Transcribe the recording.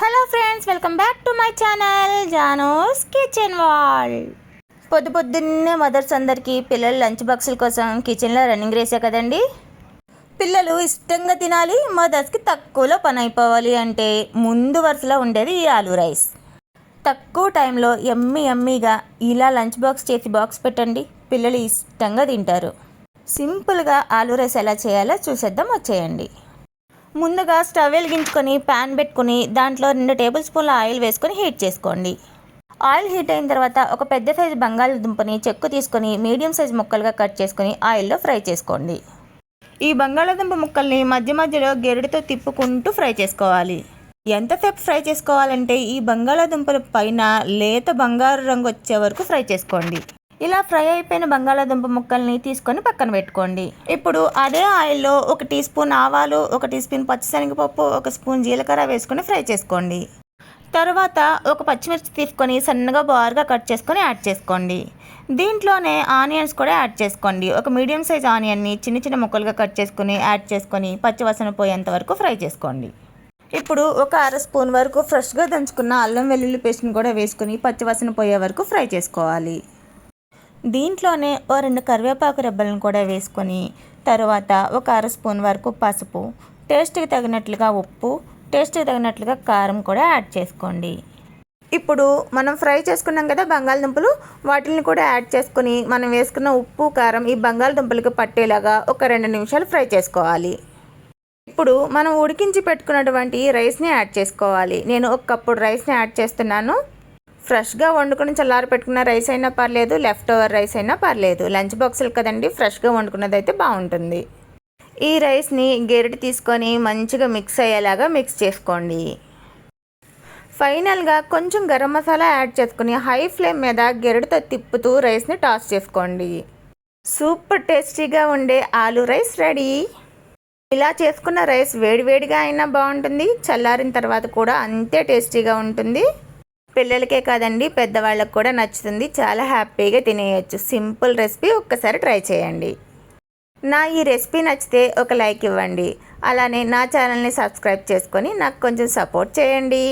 Hello friends welcome back to my channel జానోస్ kitchen వాల్. పొద్దు పొద్దున్నే మదర్స్ అందరికీ పిల్లలు లంచ్ బాక్సుల కోసం కిచెన్లో రన్నింగ్ రేసే కదండి? పిల్లలు ఇష్టంగా తినాలి మదర్స్కి తక్కువలో పని అయిపోవాలి అంటే ముందు వరుసలో ఉండేది ఈ ఆలూ రైస్. తక్కువ టైంలో ఎమ్మి ఎమ్మిగా ఇలా లంచ్ బాక్స్ చేసి బాక్స్ పెట్టండి పిల్లలు ఇష్టంగా తింటారు. సింపుల్గా ఆలూ రైస్ ఎలా చేయాలో చూసేద్దాం వచ్చేయండి. ముందుగా స్టవ్ వెలిగించుకొని ప్యాన్ పెట్టుకుని దాంట్లో రెండు టేబుల్ స్పూన్ల ఆయిల్ వేసుకొని హీట్ చేసుకోండి. ఆయిల్ హీట్ అయిన తర్వాత ఒక పెద్ద సైజు బంగాళదుంపని చెక్కు తీసుకొని మీడియం సైజు ముక్కలుగా కట్ చేసుకొని ఆయిల్లో ఫ్రై చేసుకోండి. ఈ బంగాళాదుంప ముక్కల్ని మధ్య మధ్యలో గెరడితో తిప్పుకుంటూ ఫ్రై చేసుకోవాలి. ఎంతసేపు ఫ్రై చేసుకోవాలంటే ఈ బంగాళాదుంపల పైన లేత బంగారు రంగు వచ్చే వరకు ఫ్రై చేసుకోండి. ఇలా ఫ్రై అయిపోయిన బంగాళాదుంప ముక్కల్ని తీసుకొని పక్కన పెట్టుకోండి. ఇప్పుడు అదే ఆయిల్లో ఒక టీ స్పూన్ ఆవాలు ఒక టీ స్పూన్ పచ్చిశనగపప్పు ఒక స్పూన్ జీలకర్ర వేసుకొని ఫ్రై చేసుకోండి. తర్వాత ఒక పచ్చిమిర్చి తీసుకొని సన్నగా బారుగా కట్ చేసుకొని యాడ్ చేసుకోండి. దీంట్లోనే ఆనియన్స్ కూడా యాడ్ చేసుకోండి. ఒక మీడియం సైజ్ ఆనియన్ని చిన్న చిన్న ముక్కలుగా కట్ చేసుకొని యాడ్ చేసుకొని పచ్చివాసన పోయేంత వరకు ఫ్రై చేసుకోండి. ఇప్పుడు ఒక అర స్పూన్ వరకు ఫ్రెష్గా దంచుకున్న అల్లం వెల్లుల్లి పేస్ట్ని కూడా వేసుకుని పచ్చివాసన పోయే వరకు ఫ్రై చేసుకోవాలి. దీంట్లోనే ఓ రెండు కరివేపాకు రెబ్బలను కూడా వేసుకొని తర్వాత ఒక అర స్పూన్ వరకు పసుపు టేస్ట్కి తగినట్లుగా ఉప్పు టేస్ట్కి తగినట్లుగా కారం కూడా యాడ్ చేసుకోండి. ఇప్పుడు మనం ఫ్రై చేసుకున్నాం కదా బంగాళదుంపలు వాటిని కూడా యాడ్ చేసుకొని మనం వేసుకున్న ఉప్పు కారం ఈ బంగాళదుంపలకు పట్టేలాగా ఒక రెండు నిమిషాలు ఫ్రై చేసుకోవాలి. ఇప్పుడు మనం ఉడికించి పెట్టుకున్నటువంటి రైస్ని యాడ్ చేసుకోవాలి. నేను ఒక కప్పుడు రైస్ని యాడ్ చేస్తున్నాను. ఫ్రెష్గా వండుకుని చల్లారి పెట్టుకున్న రైస్ అయినా పర్లేదు లెఫ్ట్ ఓవర్ రైస్ అయినా పర్లేదు. లంచ్ బాక్సులు కదండి ఫ్రెష్గా వండుకున్నది అయితే బాగుంటుంది. ఈ రైస్ని గెరిటి తీసుకొని మంచిగా మిక్స్ అయ్యేలాగా మిక్స్ చేసుకోండి. ఫైనల్గా కొంచెం గరం మసాలా యాడ్ చేసుకుని హై ఫ్లేమ్ మీద గెరటితో తిప్పుతూ రైస్ని టాస్ చేసుకోండి. సూపర్ టేస్టీగా ఉండే ఆలు రైస్ రెడీ. ఇలా చేసుకున్న రైస్ వేడివేడిగా అయినా బాగుంటుంది చల్లారిన తర్వాత కూడా అంతే టేస్టీగా ఉంటుంది. పిల్లలకే కాదండి పెద్దవాళ్ళకు కూడా నచ్చుతుంది. చాలా హ్యాపీగా తినేయచ్చు. సింపుల్ రెసిపీ ఒక్కసారి ట్రై చేయండి. నా ఈ రెసిపీ నచ్చితే ఒక లైక్ ఇవ్వండి. అలానే నా ఛానల్ని సబ్స్క్రైబ్ చేసుకొని నాకు కొంచెం సపోర్ట్ చేయండి.